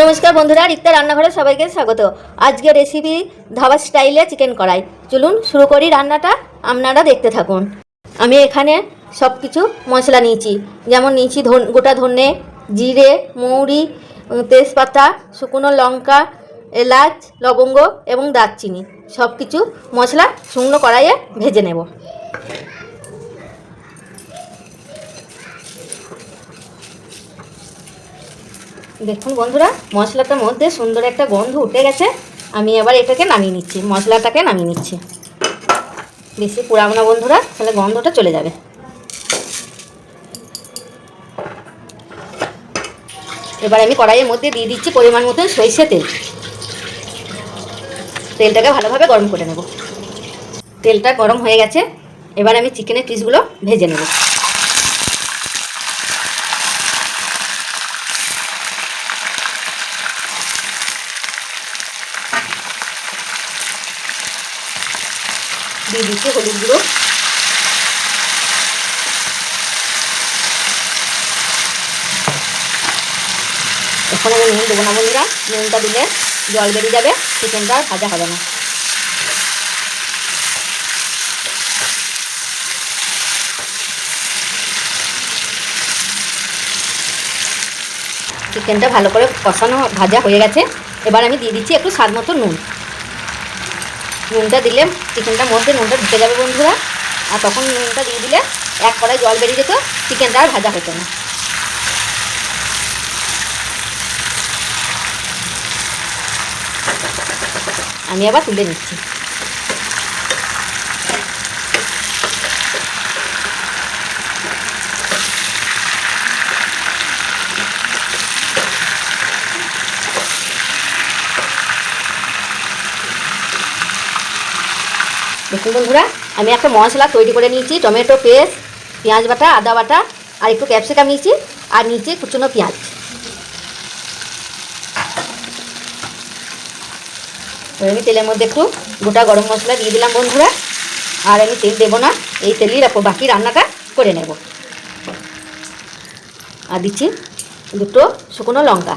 নমস্কার বন্ধুরা রিক্তা রান্নাঘরে সবাইকে স্বাগত। আজকে রেসিপি ধাবা স্টাইলে চিকেন কড়াই। চলুন শুরু করি রান্নাটা, আপনারা দেখতে থাকুন। আমি এখানে সব কিছু মশলা নিয়েছি। যেমন নিয়েছি গোটা ধনে, জিরে, মৌরি তেজপাতা, শুকনো লঙ্কা, এলাচ, লবঙ্গ এবং দারচিনি। সব কিছু মশলা শুকনো কড়াইয়ে ভেজে নেব। দেখুন বন্ধুরা, মশলাটার মধ্যে সুন্দর একটা গন্ধ উঠে গেছে। আমি এবার এটাকে নামিয়ে নিচ্ছি, মশলাটাকে নামিয়ে নিচ্ছি। বেশি পোড়াবো না বন্ধুরা, তাহলে গন্ধটা চলে যাবে। এবার আমি কড়াইয়ের মধ্যে দিয়ে দিচ্ছি পরিমাণ মতন সরিষে তেল। তেলটাকে ভালোভাবে গরম করে নেব। তেলটা গরম হয়ে গেছে, এবার আমি চিকেনের পিসগুলো ভেজে নেব। দিয়ে দিচ্ছি হলুদ গুঁড়ো। এখন আমি নুন দেবো না বন্ধুরা, নুনটা দিলে জল বেরিয়ে যাবে, চিকেনটা ভাজা হবে না। চিকেনটা ভালো করে কষানো, ভাজা হয়ে গেছে। এবার আমি দিয়ে দিচ্ছি একটু স্বাদ মতো নুন। নুনটা দিলে চিকেনটার মধ্যে নুনটা ঢুকে যাবে বন্ধুরা। আর তখন নুনটা দিয়ে দিলে এক কড়াই জল বেরিয়ে যেত, চিকেনটা আর ভাজা হতো না। আমি আবার তুলে নিচ্ছি। দেখুন বন্ধুরা আমি একটা মশলা তৈরি করে নিয়েছি, টমেটো পেস্ট পেঁয়াজ বাটা, আদা বাটা, আর একটু ক্যাপসিকাম নিয়েছি, আর নিচে কুচনো পেঁয়াজ। আমি তেলের মধ্যে একটু গোটা গরম মশলা দিয়ে দিলাম বন্ধুরা। আর আমি তেল দেবো না, এই তেলেই রাখব, বাকি রান্নাটা করে নেব। আর দিচ্ছি দুটো শুকনো লঙ্কা।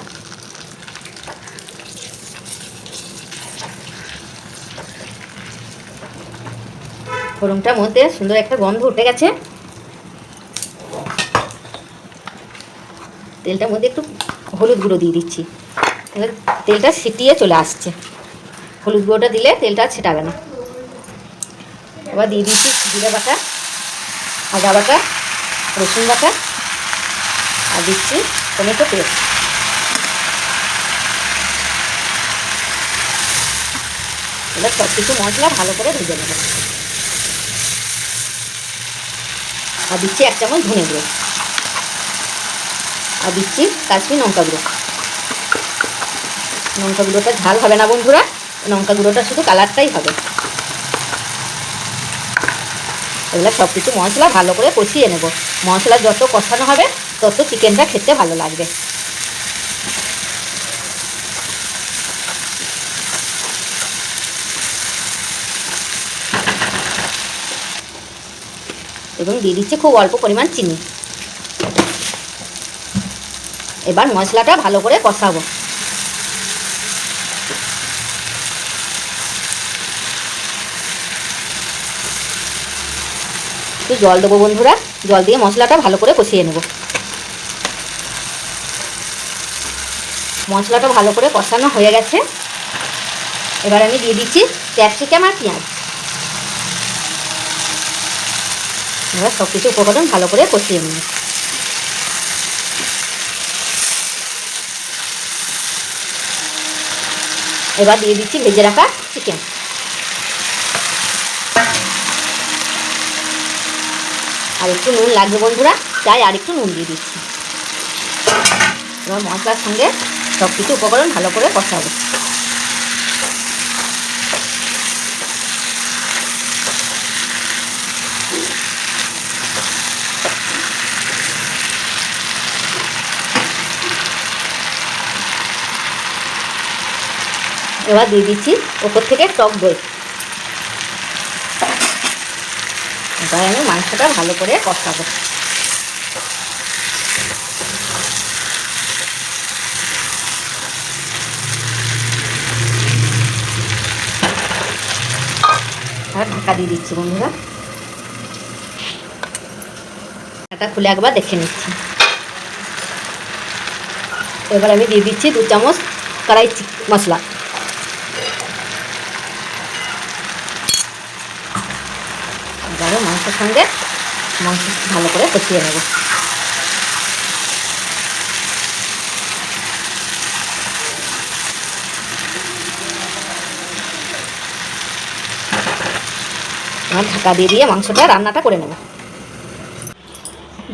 ফোড়নটার মধ্যে সুন্দর একটা গন্ধ উঠে গেছে। তেলটার মধ্যে একটু হলুদ গুঁড়ো দিয়ে দিচ্ছি। তেলটা ছিটিয়ে চলে আসছে। হলুদ গুঁড়োটা দিলে তেলটা ছেটাবে না। এবার দিয়ে দিচ্ছি জিরে বাটা, আদা বাটা, রসুন বাটা, আর দিচ্ছি টমেটো পেস্ট। এবার সব কিছু মশলা ভালো করে ভেজে নেব। আর দিচ্ছি এক চামচ ধনে গুঁড়ো। আর দিচ্ছি কাশ্মীর লঙ্কা গুঁড়ো। লঙ্কা গুঁড়োটা ঝাল হবে না বন্ধুরা? লঙ্কা গুঁড়োটা শুধু কালারটাই হবে। এগুলো সব কিছু মশলা ভালো করে কষিয়ে নেব। মশলা যত কষানো হবে, তত চিকেনটা খেতে ভালো লাগবে। এবং দিয়ে দিচ্ছি, খুব অল্প পরিমাণ চিনি। এবার মশলাটা ভালো করে কষাবো। একটু জল দেবো বন্ধুরা, জল দিয়ে মশলাটা ভালো করে কষিয়ে নেব। মশলাটা ভালো করে কষানো হয়ে গেছে। এবার আমি দিয়ে দিচ্ছি ক্যাপসিকাম আর পেঁয়াজ। এবার সব কিছু উপকরণ ভালো করে কষিয়ে নেব এবার দিয়ে দিচ্ছি ভেজে রাখা চিকেন আর একটু নুন লাগবে বন্ধুরা চাই আর একটু নুন দিয়ে দিচ্ছি। এবার মশলার সঙ্গে সব কিছু উপকরণ ভালো করে কষাবো। এবার দিয়ে দিচ্ছি ওপর থেকে টক দই। এবার আমি মাংসটা ভালো করে কষাবো। ঢাকা দিয়ে দিচ্ছি বন্ধুরা। ঢাকা খুলে একবার দেখে নিচ্ছি। এবার আমি দিয়ে দিচ্ছি দু চামচ কড়াই মশলা। এবারে মাংসের সঙ্গে মাংস ভালো করে কষিয়ে নেব। এবার ঢাকা দিয়ে দিয়ে মাংসটা রান্নাটা করে নেব।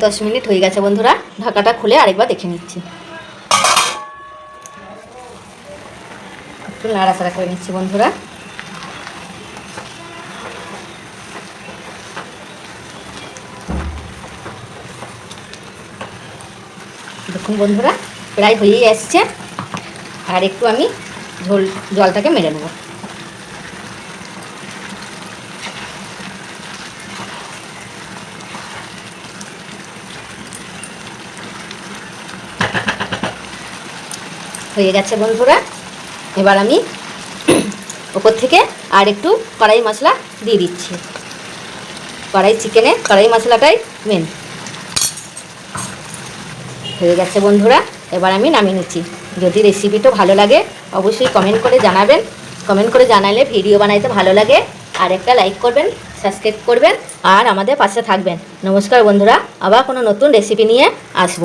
দশ মিনিট হয়ে গেছে বন্ধুরা, ঢাকাটা খুলে আরেকবার দেখে নিচ্ছি। একটু নাড়াচাড়া করে নিচ্ছি বন্ধুরা। দেখুন বন্ধুরা, প্রায় হয়েই আসছে আর একটু আমি ঝোল, জলটাকে মেরে নেব। হয়ে গেছে বন্ধুরা। এবার আমি ওপর থেকে আর একটু কড়াই মশলা দিয়ে দিচ্ছি। কড়াই চিকেনে কড়াই মশলাটাই মেন হয়ে গেছে বন্ধুরা, এবার আমি নামিয়ে নিচ্ছি। যদি রেসিপিটা ভালো লাগে, অবশ্যই কমেন্ট করে জানাবেন। কমেন্ট করে জানালে ভিডিও বানাইতে ভালো লাগে। আর একটা লাইক করবেন সাবস্ক্রাইব করবেন, আর আমাদের পাশে থাকবেন। নমস্কার বন্ধুরা, আবার কোনো নতুন রেসিপি নিয়ে আসব।